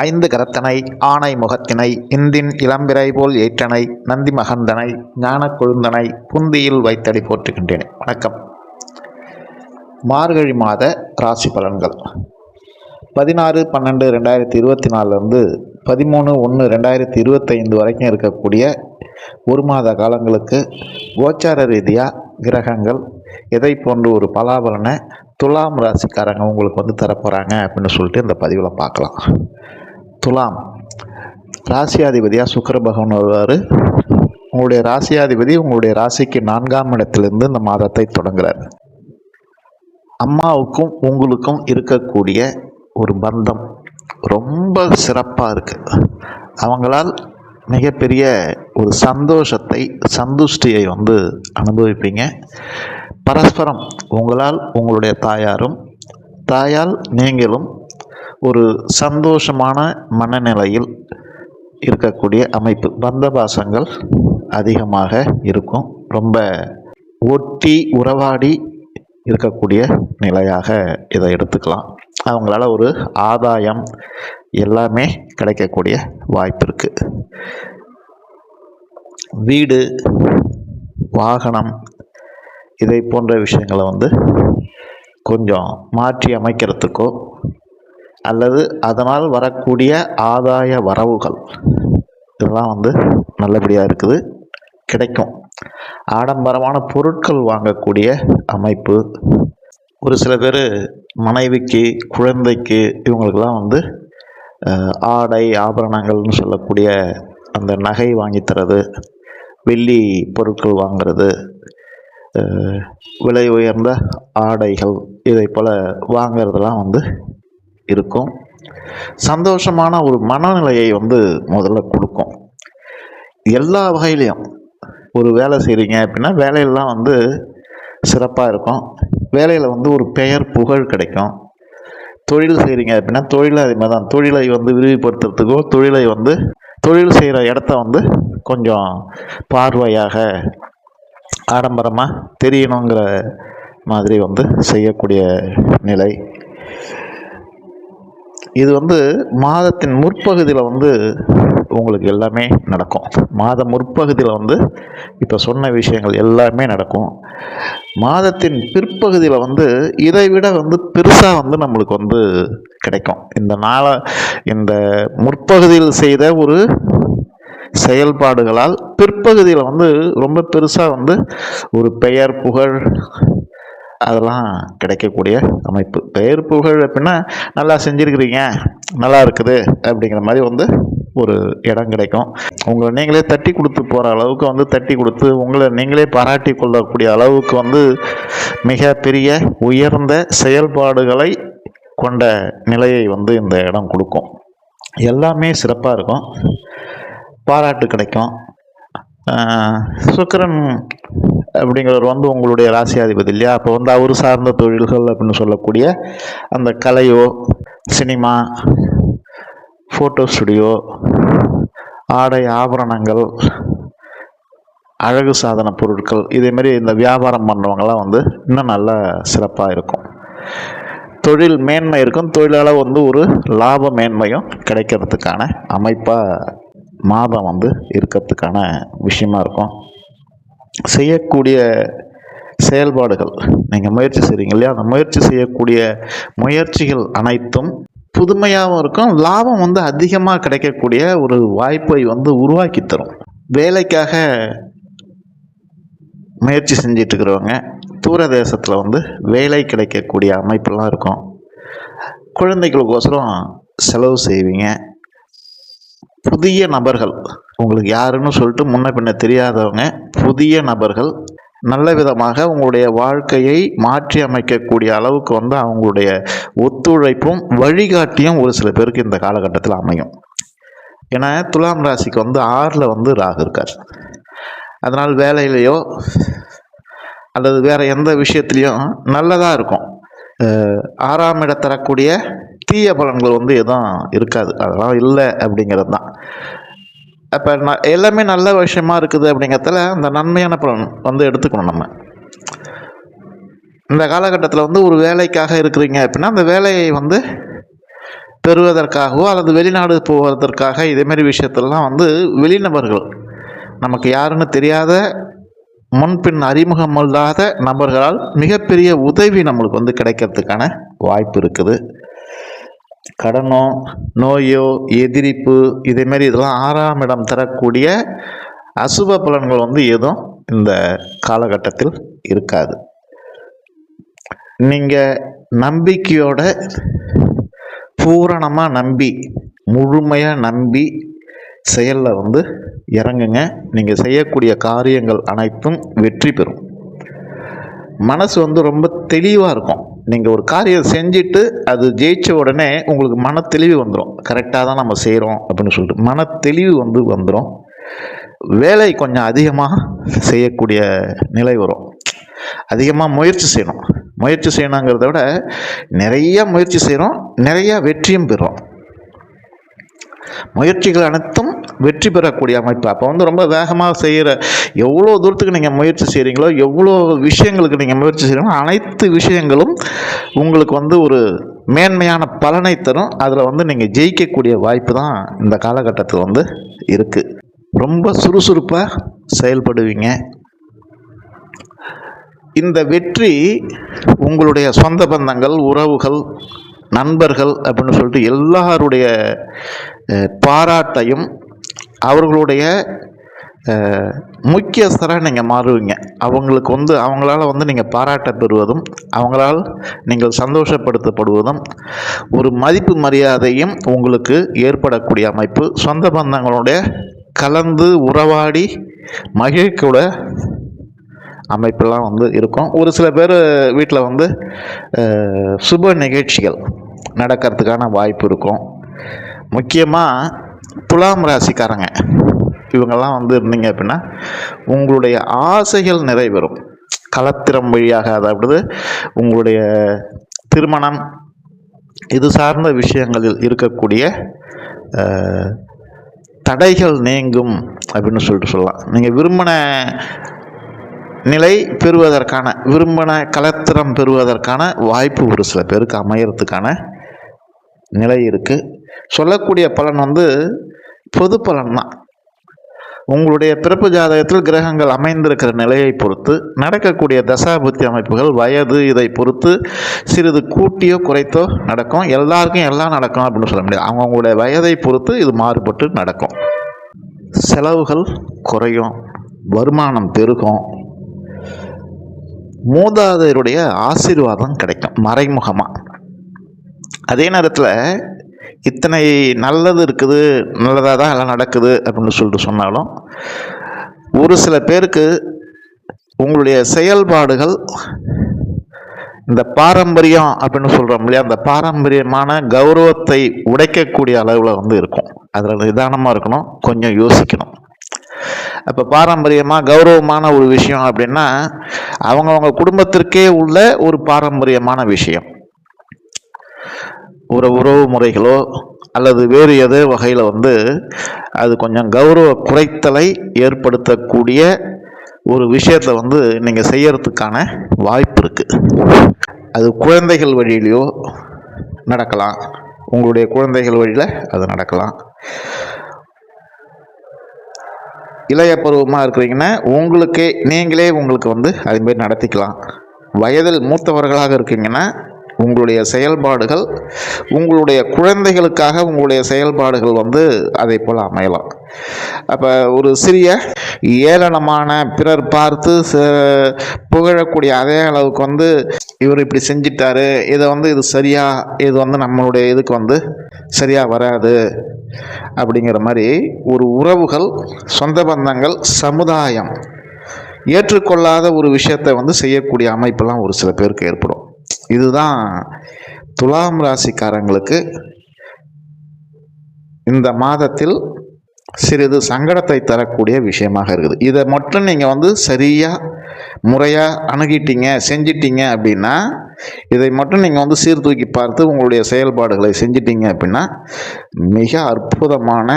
ஐந்து கரத்தனை ஆணை முகத்தினை இந்தின் இளம்பிறை போல் ஏற்றனை நந்தி மகந்தனை ஞான கொழுந்தனை புந்தியில் வைத்தடி போற்றுகின்றேன். வணக்கம். மார்கழி மாத ராசி பலன்கள். பதினாறு பன்னெண்டு ரெண்டாயிரத்தி இருபத்தி நாலுலேருந்து பதிமூணு ஒன்று ரெண்டாயிரத்தி இருபத்தைந்து வரைக்கும் இருக்கக்கூடிய ஒரு மாத காலங்களுக்கு கோச்சார ரீதியாக கிரகங்கள் எதை போன்று ஒரு பலாபலனை துலாம் ராசிக்காரங்க உங்களுக்கு வந்து தரப்போகிறாங்க அப்படின்னு சொல்லிட்டு இந்த பதிவில் பார்க்கலாம். துலாம் ராசியாதிபதியாக சுக்கர பகவான் வருவார். உங்களுடைய ராசியாதிபதி உங்களுடைய ராசிக்கு நான்காம் இடத்திலிருந்து இந்த மாதத்தை தொடங்குறார். அம்மாவுக்கும் உங்களுக்கும் இருக்கக்கூடிய ஒரு பந்தம் ரொம்ப சிறப்பாக இருக்குது அவங்களால் மிகப்பெரிய ஒரு சந்தோஷத்தை சந்துஷ்டியை வந்து அனுபவிப்பீங்க. பரஸ்பரம் உங்களால் உங்களுடைய தாயாரும் தாயால் நீங்களும் ஒரு சந்தோஷமான மனநிலையில் இருக்கக்கூடிய அமைப்பு. பந்தபாசங்கள் அதிகமாக இருக்கும். ரொம்ப ஒட்டி உறவாடி இருக்கக்கூடிய நிலையாக இதை எடுத்துக்கலாம். அவங்களால ஒரு ஆதாயம் எல்லாமே கிடைக்கக்கூடிய வாய்ப்பு இருக்குது வீடு வாகனம் இதை போன்ற விஷயங்களை வந்து கொஞ்சம் மாற்றி அமைக்கிறதுக்கோ அல்லது அதனால் வரக்கூடிய ஆதாய வரவுகள். இதெல்லாம் வந்து நல்லபடியாக இருக்குது. கிடைக்கும். ஆடம்பரமான பொருட்கள் வாங்கக்கூடிய அமைப்பு. ஒரு சில பேர் மனைவிக்கு குழந்தைக்கு இவங்களுக்கெல்லாம் வந்து ஆடை ஆபரணங்கள்னு சொல்லக்கூடிய அந்த நகை வாங்கித்தரது வெள்ளி பொருட்கள் வாங்குறது விலை உயர்ந்த ஆடைகள் இதை போல் வாங்குறதெல்லாம் வந்து இருக்கும். சந்தோஷமான ஒரு மனநிலையை வந்து முதல்ல கொடுக்கும். எல்லா வகையிலையும். ஒரு வேலை செய்கிறீங்க அப்படின்னா வேலையெல்லாம் வந்து சிறப்பாக இருக்கும். வேலையில் வந்து ஒரு பெயர் புகழ் கிடைக்கும். தொழில் செய்கிறீங்க அப்படின்னா தொழில் அதே மாதிரி தான். தொழிலை வந்து விரிவுபடுத்துறதுக்கோ தொழிலை வந்து தொழில் செய்கிற இடத்த வந்து கொஞ்சம் பார்வையாக ஆடம்பரமாக தெரியணுங்கிற மாதிரி வந்து செய்யக்கூடிய நிலை. இது வந்து மாதத்தின் முற்பகுதியில் வந்து உங்களுக்கு எல்லாமே நடக்கும். மாத முற்பகுதியில் வந்து இப்போ சொன்ன விஷயங்கள் எல்லாமே நடக்கும். மாதத்தின் பிற்பகுதியில் வந்து இதை விட வந்து பெருசாக வந்து நம்மளுக்கு வந்து கிடைக்கும். இந்த நாளை இந்த முற்பகுதியில் செய்த ஒரு செயல்பாடுகளால் பிற்பகுதியில் வந்து ரொம்ப பெருசாக வந்து ஒரு பெயர் புகழ் அதெல்லாம் கிடைக்கக்கூடிய அமைப்பு. பெயர் புகழ் அப்படின்னா நல்லா செஞ்சுருக்கிறீங்க நல்லா இருக்குது அப்படிங்கிற மாதிரி வந்து ஒரு இடம் கிடைக்கும். உங்களை நீங்களே தட்டி கொடுத்து போகிற அளவுக்கு வந்து தட்டி கொடுத்து உங்களை நீங்களே பாராட்டி கொள்ளக்கூடிய அளவுக்கு வந்து மிக பெரிய உயர்ந்த செயல்பாடுகளை கொண்ட நிலையை வந்து இந்த இடம் கொடுக்கும். எல்லாமே சிறப்பாக இருக்கும். பாராட்டு கிடைக்கும். சுக்கிரன் அப்படிங்கிறவர் வந்து உங்களுடைய ராசியாதிபதி இல்லையா? அப்போ வந்து அவர் சார்ந்த தொழில்கள் அப்படின்னு சொல்லக்கூடிய அந்த கலையோ சினிமா ஃபோட்டோ ஸ்டுடியோ ஆடை ஆபரணங்கள் அழகு சாதன பொருட்கள் இதேமாரி இந்த வியாபாரம் பண்ணுறவங்கலாம் வந்து இன்னும் நல்லா சிறப்பாக இருக்கும். தொழில் மேன்மை இருக்கும். தொழிலால் வந்து ஒரு லாப மேன்மையும் கிடைக்கிறதுக்கான அமைப்பாக மாதம் வந்து இருக்கிறதுக்கான விஷயமா இருக்கும். செய்யக்கூடிய செயல்பாடுகள் நீங்கள் முயற்சி செய்கிறீங்க இல்லையா? அந்த முயற்சி செய்யக்கூடிய முயற்சிகள் அனைத்தும் புதுமையாகவும் இருக்கும். லாபம் வந்து அதிகமாக கிடைக்கக்கூடிய ஒரு வாய்ப்பை வந்து உருவாக்கி தரும். வேலைக்காக முயற்சி செஞ்சிட்டு இருக்கிறவங்க தூர தேசத்தில் வந்து வேலை கிடைக்கக்கூடிய அமைப்பெல்லாம் இருக்கும். குழந்தைகளுக்கோசரம் செலவு செய்வீங்க. புதிய நபர்கள். உங்களுக்கு யாருன்னு சொல்லிட்டு முன்ன பின்ன தெரியாதவங்க புதிய நபர்கள் நல்ல விதமாக உங்களுடைய வாழ்க்கையை மாற்றி அமைக்கக்கூடிய அளவுக்கு வந்து அவங்களுடைய ஒத்துழைப்பும் வழிகாட்டியும் ஒரு சில பேருக்கு இந்த காலகட்டத்தில் அமையும். ஏன்னா துலாம் ராசிக்கு வந்து ஆறில் வந்து ராகு இருக்கார். அதனால் வேலையிலையோ அல்லது வேறு எந்த விஷயத்துலையும் நல்லதாக இருக்கும். ஆறாம் இடம் தரக்கூடிய தீய பலன்கள் வந்து எதுவும் இருக்காது. அதெல்லாம் இல்லை அப்படிங்கிறது தான். அப்போ ந எல்லாமே நல்ல விஷயமா இருக்குது அப்படிங்கிறதுல அந்த நன்மையான பலன் வந்து எடுத்துக்கணும் நம்ம. இந்த காலகட்டத்தில் வந்து ஒரு வேலைக்காக இருக்கிறீங்க அப்படின்னா அந்த வேலையை வந்து பெறுவதற்காகவோ அல்லது வெளிநாடு போவதற்காக இதேமாரி விஷயத்திலலாம் வந்து வெளிநபர்கள் நமக்கு யாருன்னு தெரியாத முன்பின் அறிமுகம் இல்லாத நபர்களால் மிகப்பெரிய உதவி நம்மளுக்கு வந்து கிடைக்கிறதுக்கான வாய்ப்பு இருக்குது. கடனோ நோயோ எதிரிப்பு இதேமாரி இதெல்லாம் ஆறாம் இடம் தரக்கூடிய அசுப பலன்கள் வந்து எதுவும் இந்த காலகட்டத்தில் இருக்காது. நீங்கள் நம்பிக்கையோட பூரணமாக நம்பி முழுமையாக நம்பி செயலில் வந்து இறங்குங்க. நீங்கள் செய்யக்கூடிய காரியங்கள் அனைத்தும் வெற்றி பெறும். மனசு வந்து ரொம்ப தெளிவாக இருக்கும். நீங்கள் ஒரு காரியம் செஞ்சுட்டு அது ஜெயிச்ச உடனே உங்களுக்கு மன தெளிவு வந்துடும் கரெக்டாக தான் நம்ம செய்கிறோம் அப்படின்னு சொல்லிட்டு மன தெளிவு வந்து வந்துடும் வேலை கொஞ்சம் அதிகமாக செய்யக்கூடிய நிலை வரும். அதிகமாக முயற்சி செய்யணும். முயற்சி செய்யணுங்கிறத விட நிறையா முயற்சி செய்கிறோம் நிறையா வெற்றியும் பெறுறோம் முயற்சிகள் அனைத்தும் வெற்றி பெறக்கூடிய அமைப்பு. அப்போ வந்து ரொம்ப வேகமாக செய்கிற எவ்வளோ தூரத்துக்கு நீங்கள் முயற்சி செய்கிறீங்களோ எவ்வளோ விஷயங்களுக்கு நீங்கள் முயற்சி செய்கிறீங்களோ அனைத்து விஷயங்களும் உங்களுக்கு வந்து ஒரு மேன்மையான பலனை தரும். அதில் வந்து நீங்கள் ஜெயிக்கக்கூடிய வாய்ப்பு தான் இந்த காலகட்டத்தில் வந்து இருக்குது ரொம்ப சுறுசுறுப்பாக செயல்படுவீங்க. இந்த வெற்றி உங்களுடைய சொந்த பந்தங்கள் உறவுகள் நண்பர்கள் அப்படின்னு சொல்லிட்டு எல்லாருடைய பாராட்டையும் அவர்களுடைய முக்கியஸ்தராக நீங்கள் மாறுவீங்க. அவங்களுக்கு வந்து அவங்களால வந்து நீங்கள் பாராட்ட பெறுவதும் அவங்களால் நீங்கள் சந்தோஷப்படுத்தப்படுவதும் ஒரு மதிப்பு மரியாதையும் உங்களுக்கு ஏற்படக்கூடிய அமைப்பு. சொந்த பந்தங்களுடைய கலந்து உறவாடி மகிழ்க்கூட அமைப்பெல்லாம் வந்து இருக்கும். ஒரு சில பேர் வீட்டில் வந்து சுப நிகழ்ச்சிகள் நடக்கிறதுக்கான வாய்ப்பு இருக்கும். முக்கியமாக துலாம் ராசிக்காரங்க. இவங்கெல்லாம் வந்து இருந்தீங்க அப்படின்னா உங்களுடைய ஆசைகள் நிறைவேறும். கலத்திரம் வழியாக அதாவது உங்களுடைய திருமணம் இது சார்ந்த விஷயங்களில் இருக்கக்கூடிய தடைகள் நீங்கும் அப்படின்னு சொல்லிட்டு சொல்லலாம். நீங்கள் விரும்பின நிலை பெறுவதற்கான விரும்பின கலத்திரம் பெறுவதற்கான வாய்ப்பு ஒரு சில பேருக்கு அமையறதுக்கான நிலை இருக்குது சொல்லக்கூடிய பலன் வந்து பொது பலன் தான் உங்களுடைய பிறப்பு ஜாதகத்தில் கிரகங்கள் அமைந்திருக்கிற நிலையை பொறுத்து நடக்கக்கூடிய தசாபுத்தி அமைப்புகள் வயது இதை பொறுத்து சிறிது கூட்டியோ குறைத்தோ நடக்கும். எல்லாருக்கும் எல்லாம் நடக்கும் அப்படின்னு சொல்ல முடியாது. அவங்கவுங்களுடைய வயதை பொறுத்து இது மாறுபட்டு நடக்கும். செலவுகள் குறையும் வருமானம் பெருகும். மூதாதையருடைய ஆசீர்வாதம் கிடைக்கும் மறைமுகமாக அதே நேரத்தில் இத்தனை நல்லது இருக்குது நல்லதாக தான் எல்லாம் நடக்குது அப்படின்னு சொல்லிட்டு சொன்னாலும் ஒரு சில பேருக்கு உங்களுடைய செயல்பாடுகள் இந்த பாரம்பரியம் அப்படின்னு சொல்கிறோம் இல்லையா அந்த பாரம்பரியமான கௌரவத்தை உடைக்கக்கூடிய அளவில் வந்து இருக்கும். அதில் நிதானமாக இருக்கணும் கொஞ்சம் யோசிக்கணும். அப்போ பாரம்பரியமாக கௌரவமான ஒரு விஷயம் அப்படின்னா அவங்கவங்க குடும்பத்திற்கே உள்ள ஒரு பாரம்பரியமான விஷயம். உறவு முறைகளோ அல்லது வேறு எதோ வகையில் வந்து அது கொஞ்சம் கௌரவ குறைத்தலை ஏற்படுத்தக்கூடிய ஒரு விஷயத்தை வந்து நீங்கள் செய்யறதுக்கான வாய்ப்பு இருக்குது அது குழந்தைகள் வழியிலையோ நடக்கலாம். உங்களுடைய குழந்தைகள் வழியில் அது நடக்கலாம். இளைய பருவமாக இருக்கிறீங்கன்னா உங்களுக்கே நீங்களே உங்களுக்கு வந்து அதுமாரி நடத்திக்கலாம். வயதில் மூத்தவர்களாக இருக்கீங்கன்னா உங்களுடைய செயல்பாடுகள் உங்களுடைய குழந்தைகளுக்காக உங்களுடைய செயல்பாடுகள் வந்து அதை போல் அமையலாம். அப்போ ஒரு சிறிய ஏளனமான பிறர் பார்த்து ச- புகழக்கூடிய அதே அளவுக்கு வந்து இவர் இப்படி செஞ்சிட்டாரு இதை வந்து இது சரியா இது வந்து நம்மளுடைய இதுக்கு வந்து சரியாக வராது அப்படிங்கிற மாதிரி ஒரு உறவுகள் சொந்த பந்தங்கள் சமுதாயம் ஏற்றுக்கொள்ளாத ஒரு விஷயத்தை வந்து செய்யக்கூடிய அமைப்பெல்லாம் ஒரு சில பேருக்கு ஏற்படும். இதுதான் துலாம் ராசிக்காரங்களுக்கு இந்த மாதத்தில் சிறிது சங்கடத்தை தரக்கூடிய விஷயமாக இருக்குது. இதை மட்டும் நீங்கள் வந்து சரியாக முறையாக அணுகிட்டீங்க செஞ்சிட்டீங்க அப்படின்னா இதை மட்டும் நீங்கள் வந்து சீர்தூக்கி பார்த்து உங்களுடைய செயல்பாடுகளை செஞ்சிட்டீங்க அப்படின்னா மிக அற்புதமான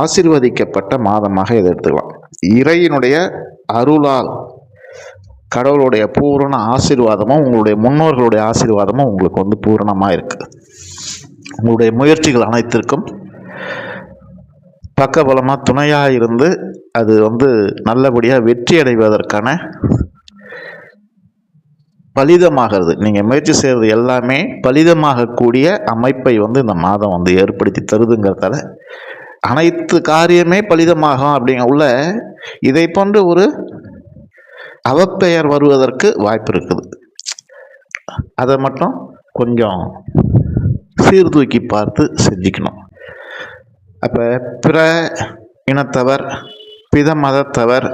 ஆசிர்வதிக்கப்பட்ட மாதமாக இதை எடுத்துக்கலாம். இறையினுடைய அருளால் கடவுளுடைய பூரண ஆசீர்வாதமும் உங்களுடைய முன்னோர்களுடைய ஆசீர்வாதமும் உங்களுக்கு வந்து பூரணமாக இருக்குது உங்களுடைய முயற்சிகள் அனைத்திற்கும் பக்கபலமாக துணையாக இருந்து அது வந்து நல்லபடியாக வெற்றி அடைவதற்கான பலிதமாகிறது. நீங்கள் முயற்சி செய்கிறது எல்லாமே பலிதமாகக்கூடிய அமைப்பை வந்து இந்த மாதம் வந்து ஏற்படுத்தி தருதுங்கிறதால அனைத்து காரியமே பலிதமாகும் அப்படிங்க உள்ள இதை போன்ற ஒரு அவப்பெயர் வருவதற்கு வாய்ப்பு இருக்குது. அதை மட்டும் கொஞ்சம் சீர்தூக்கி பார்த்து செஞ்சுக்கணும். அப்போ பிற இனத்தவர் பித மதத்தவர்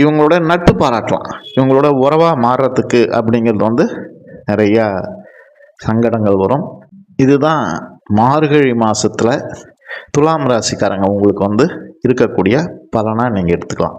இவங்களோட நட்பு பாராட்டலாம். இவங்களோட உறவாக மாறுறதுக்கு அப்படிங்கிறது வந்து நிறையா சங்கடங்கள் வரும். இதுதான் மார்கழி மாதத்தில் துலாம் ராசிக்காரங்க உங்களுக்கு வந்து இருக்கக்கூடிய பலனாக நீங்கள் எடுத்துக்கலாம்.